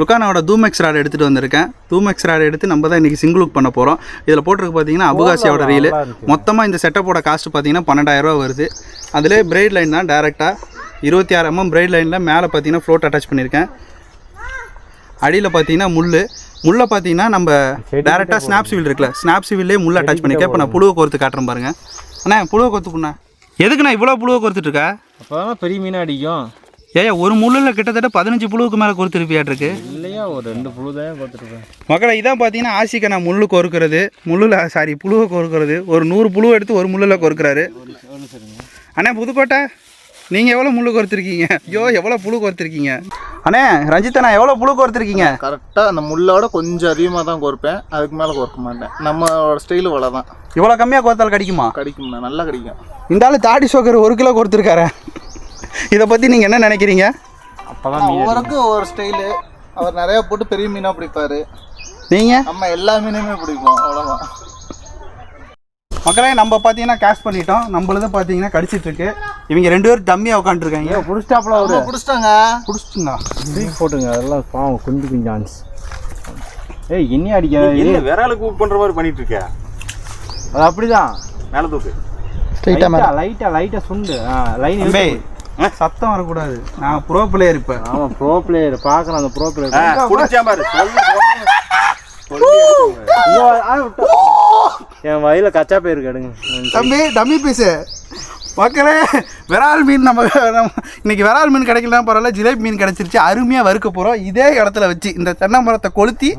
லுக்கானாவோட தூமெக்ஸ் rod எடுத்துகிட்டு வந்திருக்கேன். தூமெக்ஸ் rod எடுத்து நம்ம தான் இன்றைக்கி சிங்கிள் லுக் பண்ண போகிறோம் இதில் போட்டிருக்கு பார்த்தீங்கன்னா அபுகாசியோட ரீலு மொத்தமாக இந்த செட்டப்போட காஸ்ட் பார்த்தீங்கன்னா பன்னெண்டாயிரரூவா வருது. அதிலே பிரைட் லைன் தான் டேரெக்டாக இருபத்தி ஆறு எம்எம் பிரைட் லைனில் மேலே பார்த்தீங்கன்னா ஃப்ளோட் அட்டாச் பண்ணியிருக்கேன் அடியில் பார்த்தீங்கன்னா முள் முள்ளை பார்த்தீங்கன்னா நம்ம டேரெக்டாக ஸ்னாப் சிவில் இருக்குல்ல. ஸ்னாப் சிவிலே முள் அட்டாச் பண்ணியிருக்கேன் இப்போ நான் புழுவை கோர்த்து காட்டுறேன் பாருங்க. அண்ணா புழுவை கோர்த்து புண்ணா. எதுக்கு நான் இவ்வளோ புழுவை கோர்த்துட்டு இருக்கா? அப்போ பெரிய மீன் அடிக்கும். ஏயா ஒரு முள்ளில் கிட்டத்தட்ட பதினஞ்சு புழுவுக்கு மேலே கோர்த்துருப்பியாட்டிருக்கு. இல்லையா ஒரு ரெண்டு புழு தான் கொடுத்துருப்பேன் மக்களை இதான் பார்த்தீங்கன்னா ஆசிக்க நான் முள்ளு கோர்க்கிறது. முள்ளில் சாரி புழுவை கோர்க்கிறது. ஒரு நூறு புழுவை எடுத்து ஒரு முள்ளில் கோர்க்கிறாரு. அண்ணா புதுக்கோட்டை நீங்கள் எவ்வளோ முள்ளு கோர்த்துருக்கீங்க? ஐயோ எவ்வளோ புழு கோர்த்துருக்கீங்க? அண்ணே ரஞ்சித் அண்ணா எவ்வளோ புழு கோர்த்துருக்கீங்க? கரெக்டாக அந்த முள்ளோட கொஞ்சம் அதிகமாக தான் கோர்ப்பேன். அதுக்கு மேலே கோர்க்க மாட்டேன். நம்மளோட ஸ்டைலு வலை தான். இவ்வளோ கம்மியாக கோர்த்தால் கிடைக்குமா? கிடைக்கும்ண்ணா நல்லா கிடைக்கும். இந்த ஆள் தாடி சோக்கர் ஒரு கிலோ கொடுத்துருக்காரு இதை பற்றி நீங்கள் என்ன நினைக்கிறீங்க? அப்பதான் ஒவ்வொருக்கும் ஒவ்வொரு ஸ்டைலு அவர் நிறைய போட்டு பெரிய மீனாக பிடிப்பாரு. நீங்கள் நம்ம எல்லா மீனுமே பிடிப்போம் அவ்வளோதான் மக்களே நம்ம பார்த்தீங்கன்னா கேஷ் பண்ணிட்டோம். நம்மளது பார்த்தீங்கன்னா கடிச்சிட்டு இருக்கு. இவங்க ரெண்டு பேரும் டம்மியாக உட்காந்துருக்காங்க புடிச்சிட்டாப்ல அவங்க பிடிச்சிட்டாங்க. பிடிச்சிட்டுங்களா? தூக்கி போட்டுங்க அதெல்லாம் பாவம் குஞ்சு குஞ்சான்ஸ். ஏய் என்ன அடிக்காத என்ன விரலுக்கு ஊப் பண்ற மாதிரி பண்ணிட்டு இருக்க அது அப்படிதான். மேல தூக்கு. லைட்டா லைட்டா லைட்டா சுண்டு. லைன் சத்தம் வரக்கூடாது. நான் ப்ரோ பிளேயர் இப்போ. ஆமா ப்ரோ பிளேயர் பாக்குறேன் அந்த ப்ரோ பிளேயர் குடிச்சா பாரு. சொல்லு, என் வயல கச்சா பயிர் கடுங்க. தம்பி டம்மி பீஸு மக்களே விரால் மீன் நம்ம நம்ம இன்னைக்கு விரால் மீன் கிடைக்கலாம் பரவாயில்ல ஜிலேபி மீன் கிடைச்சிருச்சு அருமையாக வறுக்க போகிறோம் இதே இடத்துல வச்சு இந்த தென்னை மரத்தை கொளுத்தி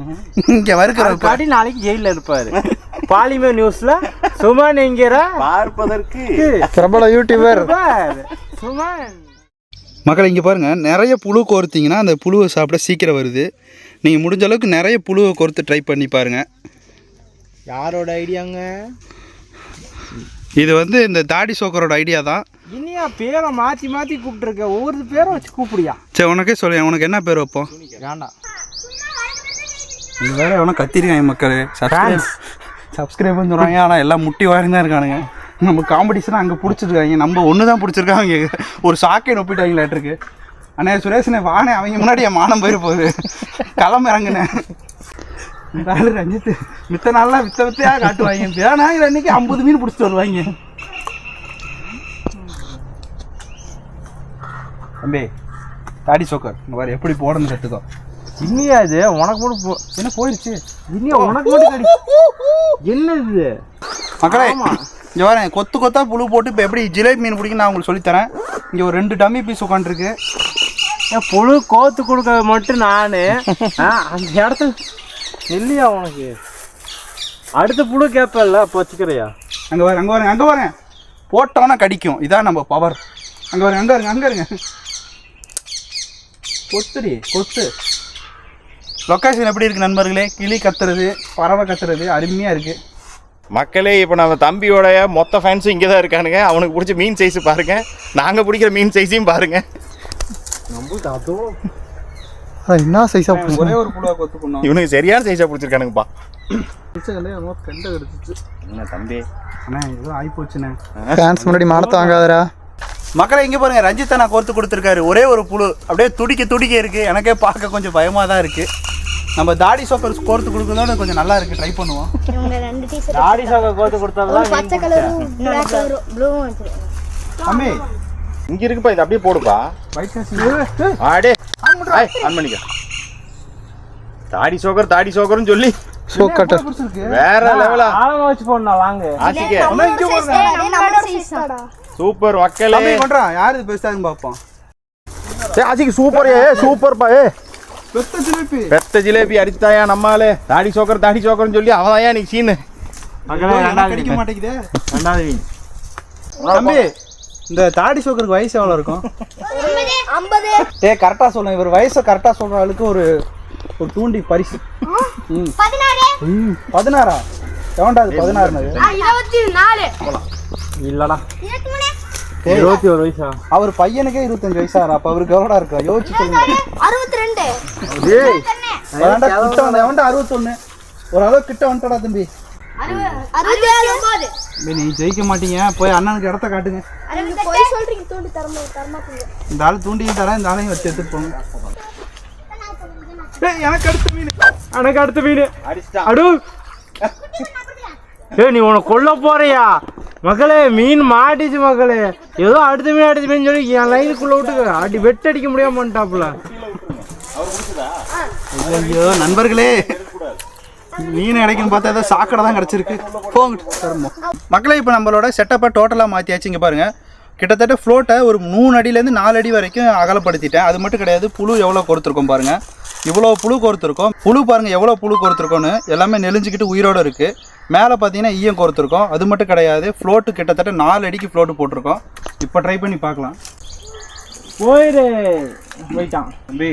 இங்கே வறுக்கிற காட்டி நாளைக்கு ஜெயில இருப்பாரு. பாலிமே நியூஸ்ல சுமன் என்கிற. பார்ப்பதற்கு. பிரபல யூடியூபர் மக்களை இங்கே பாருங்கள் நிறைய புழு கோர்த்தீங்கன்னா அந்த புழுவை சாப்பிட சீக்கிரம் வருது. நீங்கள் முடிஞ்ச அளவுக்கு நிறைய புழுவை கோர்த்து ட்ரை பண்ணி பாருங்கள் யாரோட ஐடியாங்க? இது வந்து இந்த தாடி சோக்கரோட ஐடியா தான். இனியா பேரை மாத்தி மாத்தி கூப்பிட்டுருக்க. ஒவ்வொரு பேரை வச்சு கூப்பிடியா? சரி உனக்கே சொல்ல உனக்கு என்ன பேர் வைப்போம்? வேண்டாம். இது வேற எவனா கத்திருக்காங்க மக்கள். சப்ஸ்கிரைப் சப்ஸ்கிரைப்னு சொல்கிறாங்க ஆனால் எல்லாம் முட்டி வாரி தான் இருக்கானுங்க. நம்ம காம்படிஷன் அங்கே பிடிச்சிருக்காங்க. நம்ம ஒன்று தான் பிடிச்சிருக்காங்க. ஒரு சாக்கை நொப்பிட்டாங்களாட்டிருக்கு அண்ணே சுரேஷனே வானே அவங்க முன்னாடி என் மானம் போயிரு போகுது. களம் இறங்குனேன் இந்த ரஞ்சித் மித்த நாள்லாம் வித்த வித்தையாக காட்டுவாங்க. பேனாங்க அன்னைக்கு ஐம்பது மீன் பிடிச்சிட்டு வருவாங்க. தம்பி தாடி சோக்கர். இந்த மாதிரி எப்படி போடணும் கற்றுக்கோ இன்னியா இது? உனக்கு மட்டும் போ என்ன போயிடுச்சு இன்னியா உனக்கு மட்டும் என்ன இது? மக்களே இங்கே வரேன் கொத்து கொத்தா புழு போட்டு இப்போ எப்படி ஜிலேபி மீன் பிடிக்கும் நான் உங்களுக்கு சொல்லித்தரேன். இங்கே ஒரு ரெண்டு டம்மி பீஸ் உட்காந்துருக்கு. ஏன் புழு கோத்து கொடுக்க மட்டும் நானு. அந்த இடத்துல இல்லையா உனக்கு? அடுத்த புழு கேட்பல்ல அப்போ வச்சுக்கிறியா? அங்கே வரேன் அங்கே வரேன் அங்கே வரேன் போட்டோன்னா கடிக்கும். இதான் நம்ம பவர் அங்கே வரேன் அங்கே இருங்க அங்கே இருங்க கொத்துடி கொத்து. லொக்கேஷன் எப்படி இருக்குது நண்பர்களே? கிளி கத்துறது பறவை கத்துறது அருமையாக இருக்குது மக்களே இப்போ நம்ம தம்பியோடைய மொத்த ஃபேன்ஸும் இங்கே தான் இருக்கானுங்க. அவனுக்கு பிடிச்ச மீன் சைஸ் பாருங்க. நாங்க பிடிக்கிற மீன் சைஸையும் பாருங்க. நம்மளுக்கு என்ன சைஸாக ஒரே ஒரு புழுவை கொத்து பண்ணோம் இவனுக்கு சரியான சைஸாக பிடிச்சிருக்கானுங்கப்பா. கெண்டை எடுத்துச்சு என்ன தம்பி? அண்ணா ஏதோ ஆகிப்போச்சுண்ணே ஃபேன்ஸ் முன்னாடி மானத்தை வாங்காதரா மக்களை இங்கே பாருங்க ரஞ்சித்தை நான் கோர்த்து கொடுத்துருக்காரு. ஒரே ஒரு புழு. அப்படியே துடிக்க துடிக்க இருக்குது எனக்கே பார்க்க கொஞ்சம் பயமாக தான் இருக்குது நம்ம தாடி சோக்கர் கோர்த்து கொடுக்குறதோட கொஞ்சம் நல்லா இருக்குது ட்ரை பண்ணுவோம். இவங்க ரெண்டு டீஷர்ட் தாடி சாக கோத்து கொடுத்தாதான் பச்சை கலரும் வச்சிருக்காங்க தம்பி. இங்க இருக்குப்பா இது அப்படியே போடுப்பா. ஒயிட் காசு ஆடே ஆன் பண்ணிக்க. தாடி சோக்கர் தாடி சோக்கர்னு சொல்லி. வேற லெவலா ஆழமா வச்சு போடணும் வாங்க. ஆசிக்க சைஸ் தாடா சூப்பர். மக்களே தம்பி கொண்டுறான் யார் இது பெருசாதுன்னு பார்ப்போம். ஏ ஆசிக்கு சூப்பர் ஏ சூப்பர்ப்பா ஏ பெத்த ஜிலேபி பெத்த ஜிலேபி அடித்தாயா நம்மாலே? தாடி சோக்கர் தாடி சோக்கர்னு சொல்லி அவன் தான் நீ சீனு? கிடைக்க மாட்டேங்குதே. ரெண்டாவது தம்பி இந்த தாடி சோக்கருக்கு வயசு எவ்வளோ இருக்கும்? டே கரெக்டாக சொல்லுங்க இவர் வயசை கரெக்டாக சொல்கிற ஆளுக்கு ஒரு ஒரு தூண்டி பரிசு. ம். பதினாறு. பதினாறா? எவன்டா அது நாலு. இல்லடா. இருபத்தி ஒரு வயசா? அவர் பையனுக்கே இருபத்தஞ்சு வயசாகிறா அப்போ அவருக்கு எவ்வளோடா இருக்கா யோசிச்சு சொல்லுங்க. அறுபத்தி ரெண்டு கிட்ட வந்த எவன்டா அறுபத்தொன்று ஒரு அளவு கிட்ட வந்துட்டடா தம்பி. நீ ஜெயிக்க மாட்டீங்க. போய் அண்ணனுக்கு இடத்த காட்டுங்க. இந்த ஆள் தூண்டியும் தரேன் இந்த ஆளையும் வச்சு எடுத்துட்டு போங்க. எனக்கு அடுத்த மீன். எனக்கு அடுத்த மீன். அடு. ஏய் நீ உன கொல்ல போறியா? மக்களே மீன் மாட்டிச்சு மக்களே ஏதோ அடுத்த மீன் அடுத்த மீன் சொல்லி என் லைனுக்குள்ள விட்டு அடி வெட்டடிக்க முடியாம பண்ணிட்டாப்புல ஐயோ நண்பர்களே. மீன் கிடைக்குன்னு பார்த்தா ஏதோ சாக்கடை தான் கிடச்சிருக்கு. போங்க மக்களே இப்போ நம்மளோட செட்டப்பை டோட்டலாக மாற்றியாச்சு இங்கே பாருங்கள் கிட்டத்தட்ட ஃப்ளோட்டை ஒரு மூணு அடியிலேருந்து நாலு அடி வரைக்கும் அகலப்படுத்திட்டேன். அது மட்டும் கிடையாது புழு எவ்வளோ கொடுத்துருக்கோம் பாருங்கள் இவ்வளோ புழு கோர்த்துருக்கோம். புழு பாருங்கள் எவ்வளோ புழு கோர்த்துருக்கோன்னு எல்லாமே நெலிஞ்சிக்கிட்டு உயிரோடு இருக்குது மேலே பார்த்தீங்கன்னா ஈயம் கோர்த்துருக்கோம். அது மட்டும் கிடையாது ஃப்ளோட்டு கிட்டத்தட்ட நாலு அடிக்கு ஃப்ளோட்டு போட்டிருக்கோம். இப்போ ட்ரை பண்ணி பார்க்கலாம். போயிடு போயிட்டான். தம்பி.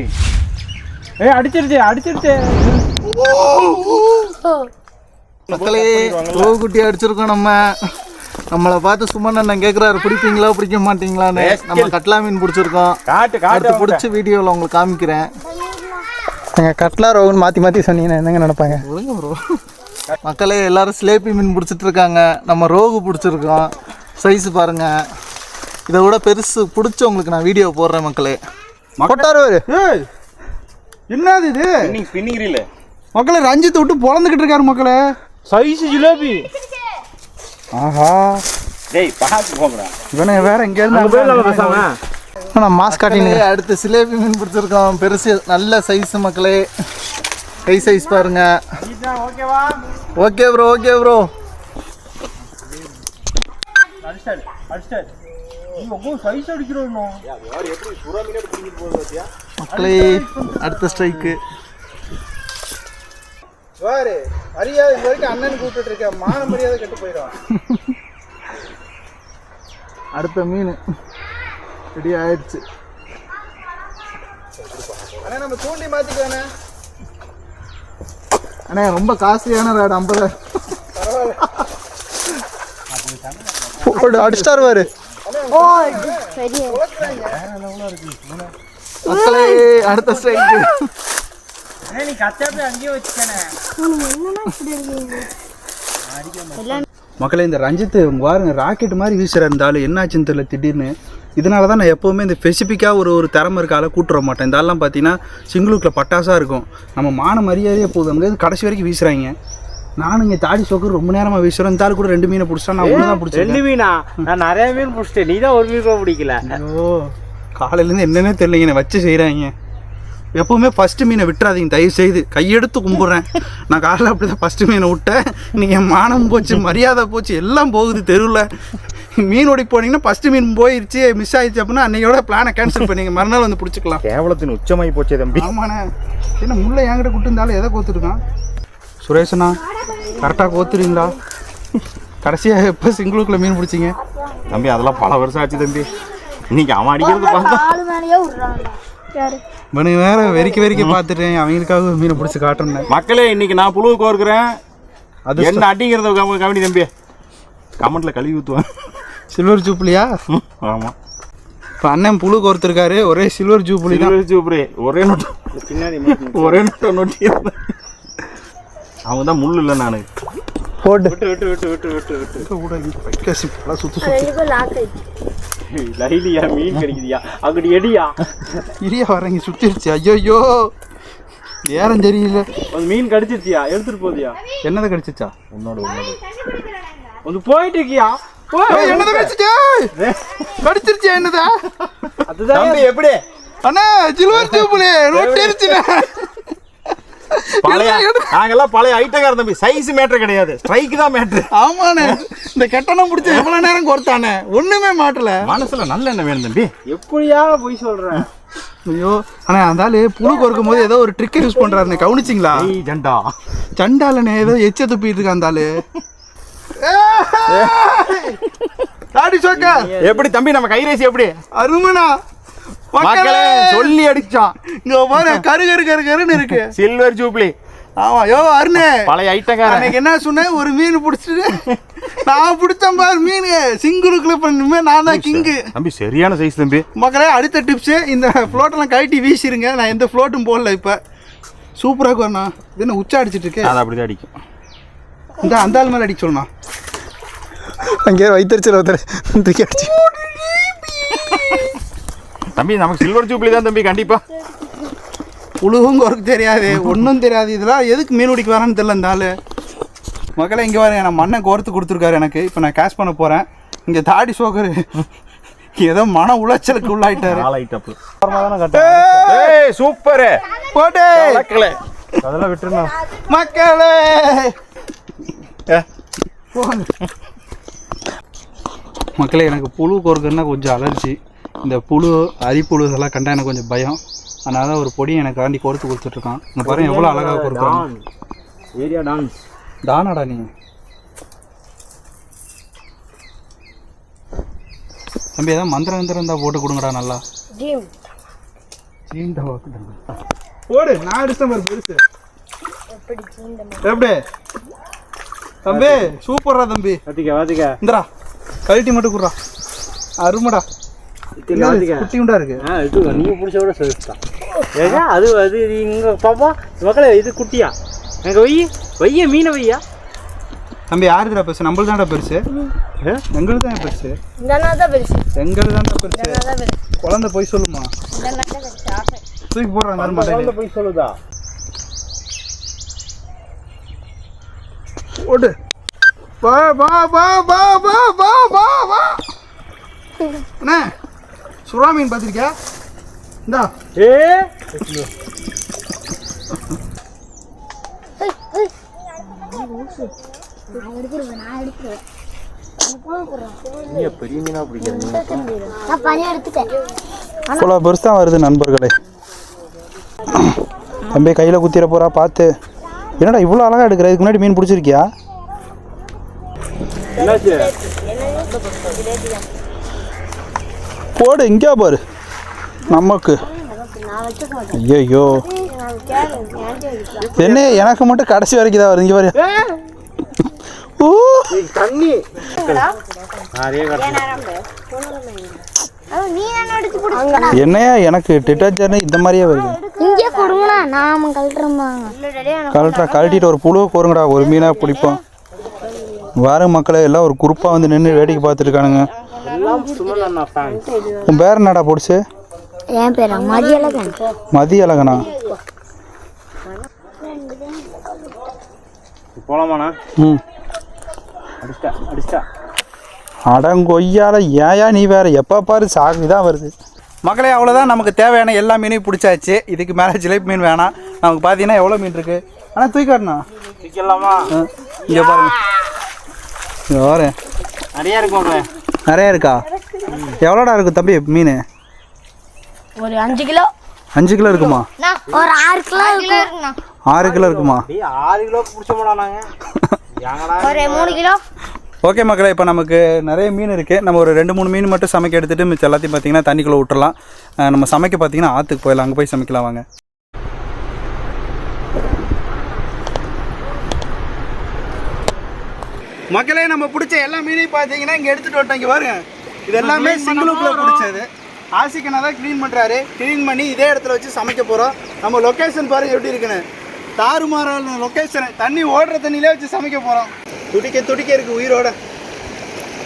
ஏய் அடிச்சிருச்சு அடிச்சிருச்சு. மக்களே ரோகு குட்டி அடிச்சிருக்கோம் நம்ம. நம்மளை பார்த்து சுமன் அண்ணன் கேட்குறாரு பிடிப்பீங்களா பிடிக்க மாட்டீங்களான்னு. நம்ம கட்லா மீன் பிடிச்சிருக்கோம். காட்டு அடுத்து பிடிச்சி வீடியோவில் உங்களுக்கு காமிக்கிறேன். நீங்கள் கட்லா ரோகுன்னு மாற்றி மாற்றி சொன்னீங்கன்னா என்னங்க நினைப்பாங்க? ஒழுங்க ப்ரோ. மக்களே எல்லாரும் சிலேபி மீன் பிடிச்சிட்டு இருக்காங்க. நம்ம ரோகு பிடிச்சிருக்கோம். சைஸ் பாருங்க. இதை விட பெருசு பிடிச்சி உங்களுக்கு நான் வீடியோ போடுறேன் மக்களே. கொட்டாரு ஏய் என்னது இது? ரீல் மக்களே ரஞ்சித் விட்டு பொழந்துக்கிட்டு இருக்காரு மக்களே. சைஸ் ஜிலேபி. ஆஹா. டேய் பார்த்து போங்கடா. இவனை வேற எங்க அங்க போயிடலாம் பேசாம. நான் மாஸ்க் மக்களே அடுத்து சிலேபி மீன் பிடிச்சிருக்கோம். பெருசு நல்ல சைஸ் மக்களே. கை சைஸ் பாருங்க. ஓகேவா ஓகே ப்ரோ ஓகே ப்ரோ மக்களே அடுத்த ஸ்ட்ரைக்கு வேறு மரியாதை இது வரைக்கும் அண்ணன் கூப்பிட்டு இருக்கேன் மான மரியாதை கெட்டு போயிடும். அடுத்த மீன். ரெடி ஆயிடுச்சு. அண்ணா நம்ம தூண்டி மாத்திக்கோண்ணே அண்ணே ரொம்ப காஸ்ட்லியான ரேட் ஐம்பதாயிரம் அடிச்சிட்டாரு வாரு சரி மக்களே அடுத்த ஸ்ட்ரைக்கு நீ கச்சாப்பே அங்கேயே வச்சுக்கணே மக்களே இந்த ரஞ்சித் பாருங்க ராக்கெட் மாதிரி வீசுற இந்த ஆள். என்னாச்சுன்னு தெரியல திடீர்னு. இதனால தான் நான் எப்போவுமே இந்த ஸ்பெசிஃபிக்காக ஒரு ஒரு திறமை இருக்க ஆளை கூட்டு வர மாட்டேன். இந்த ஆள்லாம் பார்த்தீங்கன்னா சிங்கிளுக்கில் பட்டாசாக இருக்கும். நம்ம மான மரியாதையே போதும். அங்கே கடைசி வரைக்கும் வீசுறாங்க. நானும் இங்கே தாடி சோக்கு ரொம்ப நேரமாக வீசுகிறேன் இந்த ஆள் கூட ரெண்டு மீனை பிடிச்சா நான் ஒன்று தான் பிடிச்சேன் ரெண்டு மீனா? நான் நிறைய மீன் பிடிச்சிட்டேன். நீ தான் ஒரு மீன் கூட பிடிக்கல. ஐயோ காலையிலேருந்து என்னன்னே தெரியலைங்க. வச்சு செய்கிறாங்க எப்போவுமே ஃபஸ்ட்டு மீனை விட்டுறாதீங்க. தயவு செய்து கையெடுத்து கும்பிட்றேன். நான் காலையில் அப்படி தான் ஃபஸ்ட்டு மீனை விட்டேன். என் மானம் போச்சு மரியாதை போச்சு எல்லாம் போகுது தெருவில். மீன் ஓடி போனீங்கன்னா ஃபஸ்ட்டு மீன் போயிடுச்சு மிஸ் ஆயிடுச்சு அப்படின்னா அன்னையோட பிளானை கேன்சல் பண்ணிங்க. மறுநாள் வந்து பிடிச்சிக்கலாம். கேவலத்தின் உச்சமாகி போச்சே தம்பி. ஆமாண்ணே. என்ன முள்ள என்கிட்ட கூட்டிருந்தாலும் எதை கோத்துருக்கான்? சுரேஷண்ணா கரெக்டாக கோத்துறீங்களா? கடைசியாக எப்போ சிங்கிளுக்குள்ள மீன் பிடிச்சிங்க? தம்பி அதெல்லாம் பல வருஷம் ஆச்சு தம்பி. இன்னைக்கு அவன் அடிக்கிறது பார்த்தா. இவனுக்கு வேற வெறிக்க வெறிக்க பார்த்துட்டேன். அவங்களுக்காக மீனை பிடிச்சி காட்டுறேன் மக்களே இன்னைக்கு நான் புழு கோர்க்கிறேன். அது என்ன அடிங்கிறத கவ- கவனி தம்பி. கமெண்ட்ல கழுவி ஊற்றுவேன் சில்வர் ஜூப்ளியா? ஆமாம் இப்போ அண்ணன் புழு கோர்த்துருக்காரு. ஒரே சில்வர் ஜூப்ளி தான். சூப்பரே ஒரே நோட்டு. பின்னாடி ஒரே நோட்டை நோட்டி அவங்க தான் முள் இல்லை நான். போட்டு விட்டு விட்டு விட்டு விட்டு விட்டு விட்டு. சுத்து ரெண்டு பேரும் லாக் ஆயிடுச்சு. லைலியா மீன் கிடைக்குதியா? அங்கடி எடியா? இரியா வரங்க சுத்திருச்சு. ஐயோ ஏறம் தெரியல ஒரு மீன் கடிச்சிருச்சியா? எடுத்துட்டு போதியா? என்னதை கடிச்சிச்சா? வந்து போயிட்டு இருக்கியா? என்னதை கடிச்சிச்சா கடிச்சிருச்சு என்னதா? அதுதான்? தம்பி எப்படி? அண்ணா சில்வர் ஜூப்ளி ரொட்டிருச்சுண்ணே பழைய நாங்கெல்லாம் பழைய ஐட்டக்கார தம்பி. சைஸ் மேட்ரு கிடையாது. ஸ்ட்ரைக்கு தான் மேட்ரு ஆமாண்ணே இந்த கெட்டணம் பிடிச்ச எவ்வளோ நேரம் கொடுத்தானே ஒன்றுமே மாட்டல. மனசுல நல்ல என்ன வேணும் தம்பி. எப்படியா போய் சொல்றேன். ஐயோ அண்ணா அந்த ஆளு புழு கொறுக்கும் போது ஏதோ ஒரு ட்ரிக்கை யூஸ் பண்றாருண்ணே கவனிச்சிங்களா? ஏய் ஜண்டா. சண்டாலண்ணே ஏதோ எச்ச துப்பிட்டு இருக்கான் அந்த ஆளு தாடி சோக்கா! எப்படி தம்பி நம்ம கைரேசி எப்படி? அருமனா! மக்களே! சொல்லி அடிச்சான். இங்க பாரு கரு கரு கரு கருன்னு இருக்கு. சில்வர் ஜூப்ளி ஆமா யோ அருணே! பழைய ஐட்டக்காரன் அன்னைக்கு என்ன சொன்னேன்? ஒரு மீன் பிடிச்சிட்டு நான் பிடிச்சேன் பாரு மீன். சிங்குலுக்குள்ள பண்ணுமே நான் தான் கிங்கு தம்பி சரியான சைஸ் தம்பி. மக்களே அடுத்த டிப்ஸு இந்த ஃப்ளோட்டெல்லாம் கழட்டி வீசிருங்க. நான் எந்த ஃப்ளோட்டும் போடல இப்போ. சூப்பராக இருக்கண்ணா இது என்ன உச்சா அடிச்சிட்டு இருக்கு? அது அப்படிதான் அடிக்கும். இந்த அந்த ஆள் மேலே அடிக்க சொல்லணும் அங்கேயே வைத்தறிச்சல் ஒருத்தர் தூக்கி அடிச்சு. தம்பி நமக்கு சில்வர் ஜூப்ளி தான் தம்பி கண்டிப்பா. புழுவும் குறைக்கு தெரியாது ஒன்றும் தெரியாது. இதெல்லாம் எதுக்கு மீன் பிடிக்க வரான்னு தெரியல இந்த ஆள். மக்களே இங்கே வர நான் மண்ணை கோர்த்து கொடுத்துருக்காரு எனக்கு. இப்போ நான் கேஷ் பண்ண போகிறேன் இங்கே தாடி சோக்கரு ஏதோ மன உளைச்சலுக்கு உள்ளாயிட்டாரு. சூப்பரு. போட்டே அதெல்லாம் விட்டுருணும் மக்களே மக்களே எனக்கு புழு கோர்க்குன்னா கொஞ்சம் அலர்ஜி இந்த புழு அரிப்புழு இதெல்லாம் கண்டா எனக்கு கொஞ்சம் பயம். அதனால தான் ஒரு பொடி எனக்கு காண்டி கோர்த்து கொடுத்துட்ருக்கான். இங்கே பாருங்க எவ்வளோ அழகாக கொடுக்குறான் ஏரியா டான்ஸ் தானாடா நீ. தம்பி ஏதாவது மந்திரம் மந்திரம் இருந்தால் போட்டு கொடுங்கடா நல்லா. போடு நான் அடிச்சேன் பாரு பெருசு எப்படி? தம்பி சூப்பர்ரா தம்பி. வாத்திக்க வாத்திக்க. இந்தடா கழட்டி மட்டும் குடுறா. அருமடா. குட்டி உண்டா இருக்கு? ஆ இது நீங்க பிடிச்ச விட சொல்லிட்டான் ஏங்க அது அது இங்க பாப்பா மக்களே இது குட்டியா? எங்க வைய வைய மீனை வையா தம்பி யாருதுடா பெருசு? நம்மளுக்கு தான்டா பெருசு? எங்களுக்கு தான் பெருசு. எங்களுக்கு தான் பெருசு. குழந்தை போய் சொல்லுமா. தூக்கி மாட்டேன் போய் சொல்லுதா? ஓடு வா வா வா வா வா வா வா வா. அண்ணே சுறா மீன் பார்த்துருக்கியா? இந்தா. ஏ? நான் எடுத்துருவேன் நான் எடுத்துருவேன் நீ பெரிய மீனா பிடிக்கிறீங்க நான் பனி எடுத்துட்டேன் இவ்வளோ பெருசு வருது நண்பர்களே. தம்பி கையில் குத்திர போகிறா பார்த்து. என்னடா இவ்வளோ அழகாக எடுக்கிற? இதுக்கு முன்னாடி மீன் பிடிச்சிருக்கியா? என்னாச்சு போடு இங்கே பாரு. நமக்கு. ஐயோ என்ன எனக்கு மட்டும் கடைசி வரைக்கும் தான் வருது. இங்கே பாரு. ஊ. தண்ணி என்னையா எனக்கு டிட்டர்ஜென்ட் இந்த மாதிரியே வருது. இங்கே கொடுங்கண்ணா நாம கழட்டுறோம்பாங்க கழட்டா கழட்டிட்டு ஒரு புழுவை கோருங்கடா ஒரு மீனாக பிடிப்போம். வாருங்க மக்களே எல்லாம் ஒரு குரூப்பாக வந்து நின்று வேடிக்கை பார்த்துருக்கானுங்க உன் பேர் என்னடா பொடிச்சு? என் பேரா மதியழகன். மதிய அழகனா போலாமாண்ணா? ம். அடிச்சிட்டா அடிச்சிட்டா. அடங்கொய்யால ஏயா நீ வேற? எப்போ பாரு சாகு தான் வருது. மக்களே அவ்வளோதான் நமக்கு தேவையான எல்லா மீனையும் பிடிச்சாச்சு. இதுக்கு மேலே ஜிலேபி மீன் வேணாம். நமக்கு பார்த்தீங்கன்னா எவ்வளோ மீன் இருக்கு? ஆனால் தூக்கி காட்டணா சிக்கலாமா இங்கே பாருங்க. இங்கே வரேன் நிறைய இருக்கும் நிறையா இருக்கா? எவ்வளோடா இருக்கு தம்பி மீன்? ஒரு அஞ்சு கிலோ. அஞ்சு கிலோ இருக்குமா? ஒரு ஆறு கிலோ ஆறு கிலோ இருக்குமா? டேய் ஆறு கிலோ பிடிச்சோம்டா ஒரு மூணு கிலோ. ஓகே மக்களே இப்போ நமக்கு நிறைய மீன் இருக்குது நம்ம ஒரு ரெண்டு மூணு மீன் மட்டும் சமைக்க எடுத்துகிட்டு மிச்சம் எல்லாத்தையும் பார்த்தீங்கன்னா தண்ணிக்குள்ளே விட்டுறலாம். நம்ம சமைக்க பார்த்தீங்கன்னா ஆற்றுக்கு போயிடலாம். அங்கே போய் சமைக்கலாம் வாங்க. மக்களே நம்ம பிடிச்ச எல்லா மீனையும் பார்த்தீங்கன்னா இங்கே எடுத்துகிட்டு வந்துட்டோம் இங்கே பாருங்க இது எல்லாமே சிங்கிளுக்குள்ளே பிடிச்சது. ஆசிக்கனா தான் க்ளீன் பண்ணுறாரு க்ளீன் பண்ணி இதே இடத்துல வச்சு சமைக்க போகிறோம் நம்ம லொக்கேஷன் பாருங்க எப்படி இருக்குன்னு. தாறுமாறான லொக்கேஷன் தண்ணி ஓடுற தண்ணியிலே வச்சு சமைக்க போகிறோம் துடிக்க துடிக்க இருக்கு உயிரோட.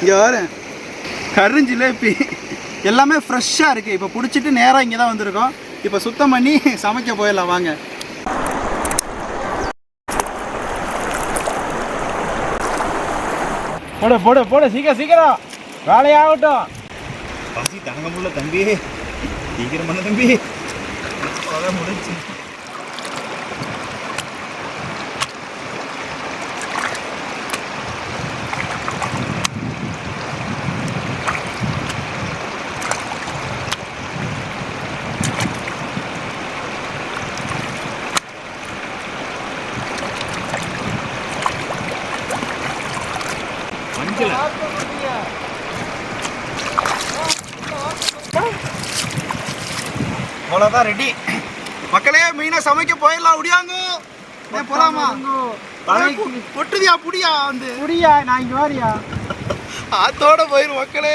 இங்கே பாரு. கருஞ்சிலேபி எல்லாமே ஃப்ரெஷ்ஷாக இருக்குது இப்போ பிடிச்சிட்டு நேராக இங்கே தான் வந்திருக்கோம். இப்போ சுத்தம் பண்ணி சமைக்க போயிடலாம். வாங்க. போடு போடு போடு சீக்கிரம் சீக்கிரம். வேலையாகட்டும். பசி தங்க முடியல தம்பி. சீக்கிரம் பண்ண தம்பி முடிச்சு அதான் ரெடி மக்களே மீனை சமைக்க போயிடலாம். முடியாங்க போலாமா? ஒட்டுதியா புடியா வந்து? முடியா நான் இங்க வாரியா? ஆத்தோட போயிரு மக்களே.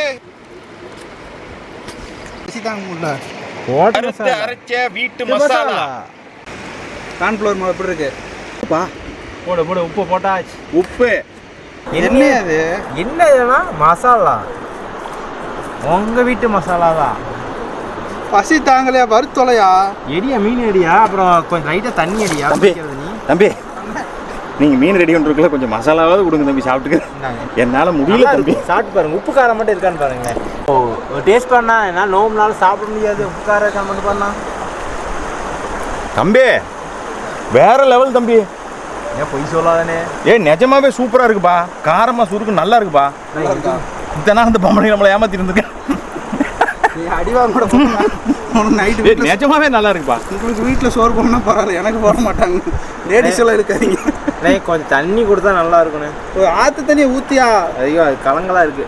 அரைச்ச அரைச்ச வீட்டு மசாலா. கார்ன்ஃப்ளவர் மாவு எப்படி இருக்கு? பா. போடு போடு உப்பு போட்டாச்சு. உப்பு. என்ன அது? என்ன மசாலா. உங்க வீட்டு மசாலா தான் பசி தாங்கலையா வருத்தொலையா எடியா மீன் எடியா? அப்புறம் கொஞ்சம் லைட்டாக தண்ணி அடியா தம்பி. தம்பி நீங்கள் மீன் ரெடி பண்ணுறதுக்குள்ள கொஞ்சம் மசாலாவாவது கொடுங்க தம்பி சாப்பிட்டுக்க. என்னால் முடியல தம்பி. இருக்கு. சாப்பிட்டு பாருங்க. உப்பு காரம் மட்டும் இருக்கான்னு பாருங்க ஓ டேஸ்ட் பண்ணா என்னால் நோம்புனால சாப்பிட முடியாது. உப்பு காரம் இருக்கான்னு மட்டும் பண்ணா. தம்பி வேற லெவல் தம்பி. ஏன் பொய் சொல்லாதானே? ஏ நிஜமாவே சூப்பரா இருக்குப்பா. காரமா சுருக்கு நல்லா இருக்குப்பா. இத்தனை அந்த பொம்பளை நம்மளை ஏமாத்தி இருந்திருக்கேன் அடிவாங்க நைட்டு நிஜமாவே நல்லா இருக்குப்பா உங்களுக்கு வீட்டில் சோறு போடணும்னா பரவாயில்ல எனக்கு போட மாட்டாங்க. லேடிஸ் எல்லாம் இருக்காதீங்க. டேய் கொஞ்சம் தண்ணி கொடுத்தா நல்லா இருக்குண்ணே ஒரு ஆற்று தண்ணியை ஊற்றியா ஐயோ அது கலங்கலா இருக்கு.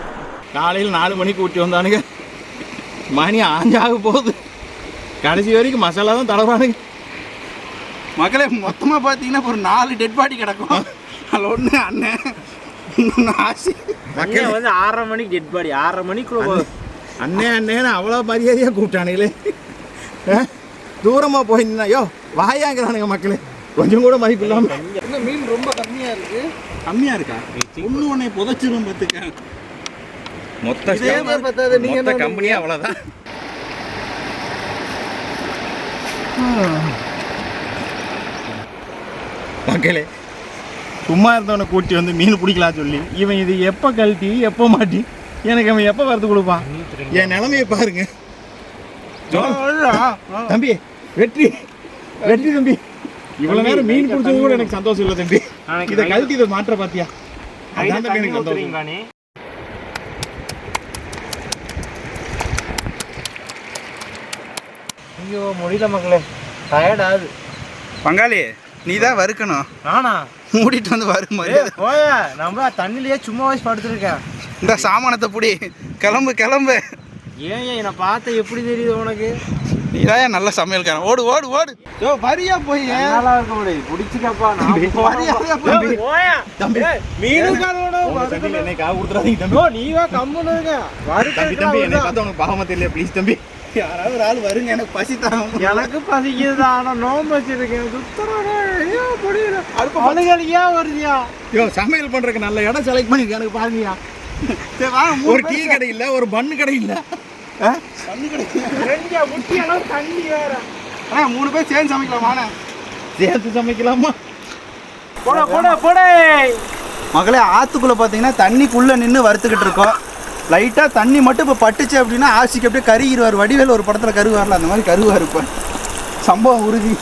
காலையில் நாலு மணிக்கு ஊட்டி வந்தானுங்க. மணி ஆஞ்சாக போகுது. கடைசி வரைக்கும் மசாலா தான் தடவானுங்க. மகளே மொத்தமாக பார்த்தீங்கன்னா ஒரு நாலு டெட் பாடி கிடக்கும். அதில் ஒன்று அண்ணன் ஆசி. மக்கள் வந்து ஆறரை மணிக்கு டெட் பாடி ஆறரை மணிக்குள்ள போ- அண்ணே அண்ணேன்னு அவ்வளோ மரியாதையாக கூப்பிட்டானுங்களே. தூரமாக போய் நின்னா யோ வாயாங்கிறானுங்க மக்களே. கொஞ்சம் கூட மதிப்பு இல்லாமல் இன்னும் மீன் ரொம்ப கம்மியாக இருக்குது கம்மியாக இருக்கா? ஒன்று ஒன்றை புதைச்சிரும் பார்த்துக்க. மொத்த மொத்த கம்பெனியே அவ்வளோதான் மக்களே சும்மா இருந்தவனை கூட்டி வந்து மீன் பிடிக்கலாம் சொல்லி இவன் இது எப்போ கழட்டி எப்போ மாட்டி? எனக்கு அவன் எப்போ வரது கொடுப்பான்? என் நிலைமையை பாருங்க. தம்பி வெற்றி. வெற்றி தம்பி. இவ்வளவு நேரம் மீன் பிடிச்சது கூட எனக்கு சந்தோஷம் இல்லை தம்பி. இதை கழட்டி இதை மாற்ற பாத்தியா? அதான் தம்பி எனக்கு சந்தோஷம். ஐயோ முடியல மக்களே. டயர்ட் ஆகுது. பங்காளி நீ தான் வறுக்கணும். நானா? மூடிட்டு வந்து வரு ஏய் மரியாதை போய நம்ம தண்ணிலேயே சும்மா வச்சு படுத்துருக்கேன் இந்த சாமானத்தை புடி கிளம்பு கிளம்பு. ஏன் ஏன் என்னை பார்த்த எப்படி தெரியுது உனக்கு? நீ தான் நல்ல சமையல்காரன் ஓடு ஓடு ஓடு. யோ வரியா போய் நல்லா இருக்க முடியாது பிடிச்சிக்கப்பா நான் வரியா போய். போயா? தம்பி. மீனுக்காரோட தம்பி என்னை காவு கொடுத்துறாதீங்க தம்பி. ஓ நீவா கம்முன்னு இருக்க. தம்பி தம்பி என்னை பார்த்தா உனக்கு பாவமா தெரியல ப்ளீஸ் தம்பி. யாராவது ஒரு ஆள் வருங்க எனக்கு பசி தாங்க. எனக்கு பசிக்குது ஆனா நோம்பு வச்சிருக்கேன். சுத்தரா ஐயோ அழுகல் ஏன் வருதியா? யோ சமையல் பண்றதுக்கு நல்ல இடம் செலக்ட் பண்ணிருக்கேன் எனக்கு பாருங்கயா சரி வாங்க ஒரு டீ கடை இல்ல ஒரு பண்ணு கடை இல்ல. அளவு தண்ணி வேற. அண்ணா மூணு பேர் சேர்ந்து சமைக்கலாம் சேர்த்து சமைக்கலாமா? போட போட போட. மகளே ஆற்றுக்குள்ளே பார்த்தீங்கன்னா தண்ணிக்குள்ளே நின்று வறுத்துக்கிட்டு இருக்கோம். லைட்டாக தண்ணி மட்டும் இப்போ பட்டுச்சு அப்படின்னா ஆசிக்கு அப்படியே கருகிடுவார் வடிவேல் ஒரு படத்தில் கருவார்ல அந்த மாதிரி கருவார் இப்போ. சம்பவம் உறுதி.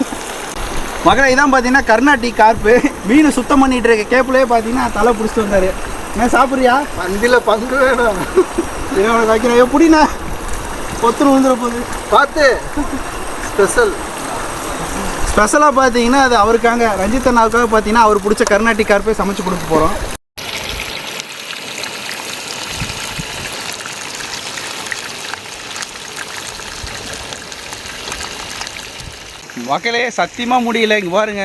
மகளே இதான் பார்த்தீங்கன்னா கர்நாடிக் கார்ப்பு. மீன் சுத்தம் பண்ணிட்டு இருக்க கேப்பிலே பார்த்தீங்கன்னா தலை பிடிச்சிட்டு வந்தார். என்ன சாப்பிட்றியா? பந்தியில் பங்கு வேணும். என்னோட வைக்கிறேன் எப்படிண்ணா கொத்துரு வந்துட போகுது. பார்த்து. ஸ்பெஷல். ஸ்பெஷலாக பார்த்தீங்கன்னா அது அவருக்காக ரஞ்சித் அண்ணாவுக்காக பார்த்தீங்கன்னா அவர் பிடிச்ச கர்நாடிக் கார்ப்பே சமைச்சு கொடுக்க போகிறோம் மக்களே சத்தியமாக முடியல இங்கே பாருங்க.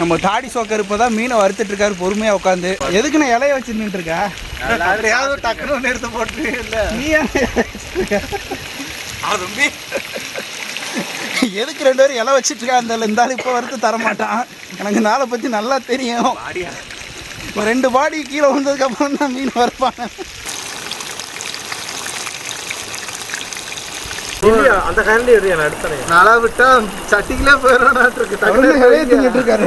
நம்ம தாடி சோக்கர் இப்போ தான் மீனை வறுத்துட்டு இருக்காரு பொறுமையாக உட்காந்து எதுக்கு நான் இலைய வச்சு நின்றுட்டு இருக்கா? யாரும் டக்குனு நிறுத்த போட்டு இல்லை. நீ தம்பி. எதுக்கு ரெண்டு பேரும் இலை வச்சிட்டு இருக்கா அந்த இந்த ஆள் இப்போ வறுத்து தர மாட்டான். எனக்கு ஆளை பற்றி நல்லா தெரியும். இப்போ ரெண்டு பாடி கீழே வந்ததுக்கப்புறம் தான் மீன் வறுப்பாங்க அந்த கரண்டி எடுத்து நான் எடுத்துறேன் நல்லா விட்டா சட்டிக்கிலே போயிடணும் இருக்கு. இலைய தின்னுட்டு இருக்காரு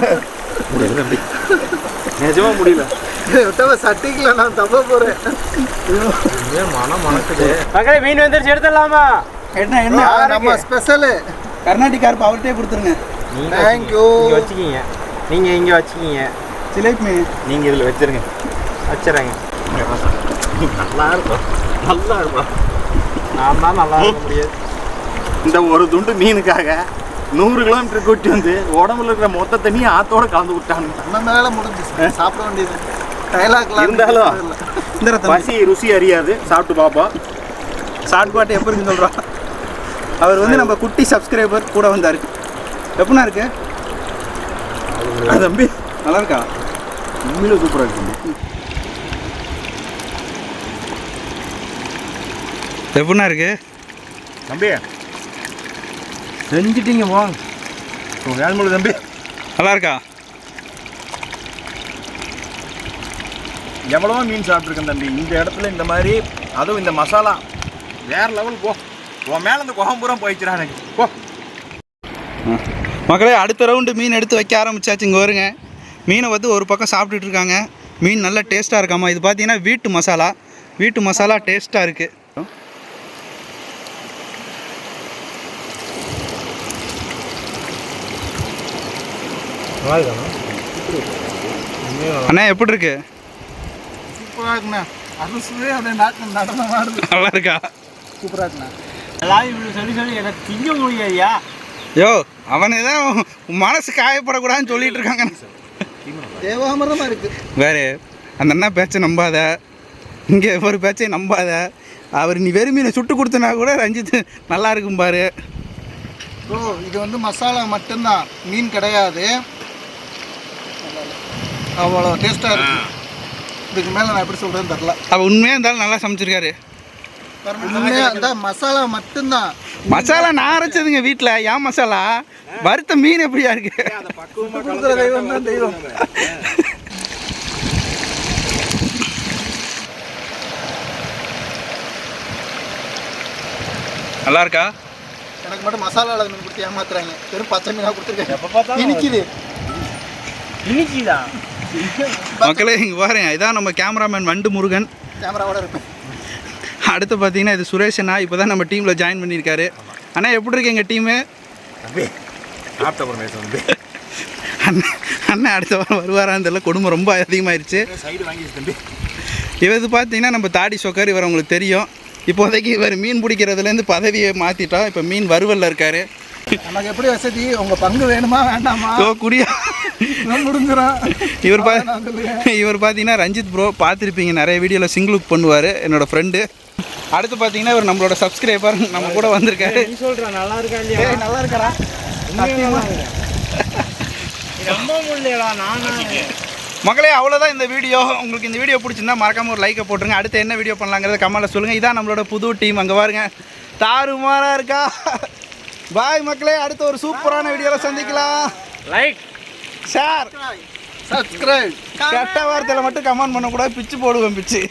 நிஜமா முடியல. விட்டவ சட்டிக்கல நான் தப்ப போறேன். மனம் மணக்குது மக்களே மீன் வந்துருச்சு எடுத்துடலாமா? என்ன என்ன? நம்ம ஸ்பெஷலு கர்நாடிக் கார்ப்பு அவர்கிட்டே கொடுத்துருங்க. நீங்க தேங்க்யூ வச்சுக்கிங்க. நீங்க இங்க வச்சுக்கிங்க. சிலேபி மீன். நீங்க இதுல வச்சிருங்க. வச்சுறேங்க. நல்லா இருக்கும். நல்லா இருக்கும். நான் தான் நல்லா இருக்க முடியாது இந்த ஒரு துண்டு மீனுக்காக நூறு கிலோமீட்டர் கூட்டி வந்து உடம்புல இருக்கிற மொத்த தண்ணியை ஆத்தோட கலந்து விட்டானுங்க நம்ம மேல முடிஞ்சுச்சு. சாப்பிட வேண்டியது. டைலாக்லாம் இருந்தாலும் இந்த பசி ருசி அறியாது. சாப்பிட்டு பாப்போம். ஷார்ட் பாட்டு எப்படி இருக்குன்னு சொல்கிறோம் அவர் வந்து நம்ம குட்டி சப்ஸ்கிரைபர் கூட வந்தார். எப்படிண்ணா இருக்கு? தம்பி நல்லா இருக்கா? உண்மையில சூப்பரா இருக்கு எப்படிண்ணா இருக்கு? தம்பி செஞ்சுட்டீங்க உன் வேலை தம்பி. நல்லா இருக்கா எவ்வளவோ மீன் சாப்பிட்ருக்கேன் தம்பி. இந்த இடத்துல இந்த மாதிரி அதுவும் இந்த மசாலா வேற லெவல் போ. உன் மேல அந்த குகம் பூரா போயிடுச்சுடா எனக்கு. போ. மக்களே அடுத்த ரவுண்டு மீன் எடுத்து வைக்க ஆரம்பிச்சாச்சு. இங்கே வருங்க. மீனை வந்து ஒரு பக்கம் சாப்பிட்டுட்டு இருக்காங்க. மீன் நல்லா டேஸ்ட்டாக இருக்காமா? இது பார்த்தீங்கன்னா வீட்டு மசாலா. வீட்டு மசாலா டேஸ்ட்டாக இருக்குது அண்ணா எப்படி இருக்கு சூப்பராக இருக்குண்ணா. அரிசுவே அந்த நாட்டில் நடனம் ஆடுது. நல்லா இருக்கா சூப்பராக இருக்குண்ணா இப்படி சொல்லி சொல்லி எனக்கு திங்க முடியாதியா யோ அவனே தான் மனசு காயப்படக்கூடாதுன்னு சொல்லிட்டு இருக்காங்க. தேவாமிரதமாக இருக்குது வேறு அந்த அண்ணா பேச்சை நம்பாத. இங்கே ஒரு பேச்சை நம்பாத. அவர் நீ வெறும் மீனை சுட்டு கொடுத்தனா கூட ரஞ்சித் நல்லா இருக்கும் பாரு. ப்ரோ இது வந்து மசாலா மட்டும்தான். மீன் கிடையாது. அவ்வளோ டேஸ்ட்டாக இருக்கு. இதுக்கு மேலே நான் எப்படி சொல்கிறேன்னு தெரில அவள் உண்மையாக இருந்தாலும் நல்லா சமைச்சிருக்காரு. உண்மையாக அந்த மசாலா மட்டும்தான். மசாலா நான் அரைச்சதுங்க வீட்டில் ஏன் மசாலா? வறுத்த மீன் எப்படியா இருக்கு? தெய்வம் தான் தெய்வம். நல்லா இருக்கா? எனக்கு மட்டும் மசாலா மீன் கொடுத்து ஏமாத்துறாங்க. வெறும் பச்சை மீனாக கொடுத்துருக்கேன். இனிக்குது. இனிக்குதா? மக்களே இங்கே பாருங்க இதான் நம்ம கேமராமேன் வண்டு முருகன் கேமராவோட இருப்பேன். அடுத்து பார்த்தீங்கன்னா இது சுரேஷ் அண்ணா இப்போ தான் நம்ம டீமில் ஜாயின் பண்ணியிருக்காரு. அண்ணா எப்படி இருக்கு எங்கள் டீமு வந்து அண்ணன் அண்ணன் அடுத்த வாரம் வருவாரான்னு தெரியல கொடுமை ரொம்ப அதிகமாயிருச்சு. சைடு வாங்கி தம்பி. இவது பார்த்தீங்கன்னா நம்ம தாடி சொக்கர் இவர் உங்களுக்கு தெரியும். இப்போதைக்கு இவர் மீன் பிடிக்கிறதுலேருந்து பதவியை மாற்றிட்டோம் இப்போ மீன் வறுவலில் இருக்காரு. நமக்கு எப்படி வசதி? உங்கள் பங்கு வேணுமா வேண்டாமா? ஓ குடியா. முடிஞ்சிடும். இவர் பா இவர் பார்த்தீங்கன்னா ரஞ்சித் ப்ரோ பார்த்துருப்பீங்க நிறைய வீடியோவில் சிங்கிள் லுக் பண்ணுவார் என்னோட ஃப்ரெண்டு அடுத்து பார்த்தீங்கன்னா இவர் நம்மளோட சப்ஸ்கிரைபர் நம்ம கூட வந்திருக்காரு. நீ சொல்ற நல்லா இருக்கா இல்லையா? நல்லா இருக்கடா. நானா? மக்களே அவ்வளோதான் இந்த வீடியோ. உங்களுக்கு இந்த வீடியோ பிடிச்சிருந்தா மறக்காம ஒரு லைக்கை போட்டுருங்க. அடுத்து என்ன வீடியோ பண்ணலாங்கிறத கமெண்ட்ல சொல்லுங்கள் இதான் நம்மளோட புது டீம் அங்கே பாருங்க. தாறுமாறா இருக்கா? பாய் மக்களே அடுத்த ஒரு சூப்பரான வீடியோவில் சந்திக்கலாம். லைக் ஷேர் சப்ஸ்கிரைப் கெட்ட வார்த்தையில் மட்டும் கமெண்ட் பண்ணக்கூடாது. பிச்சு போடுவேன் பிச்சு.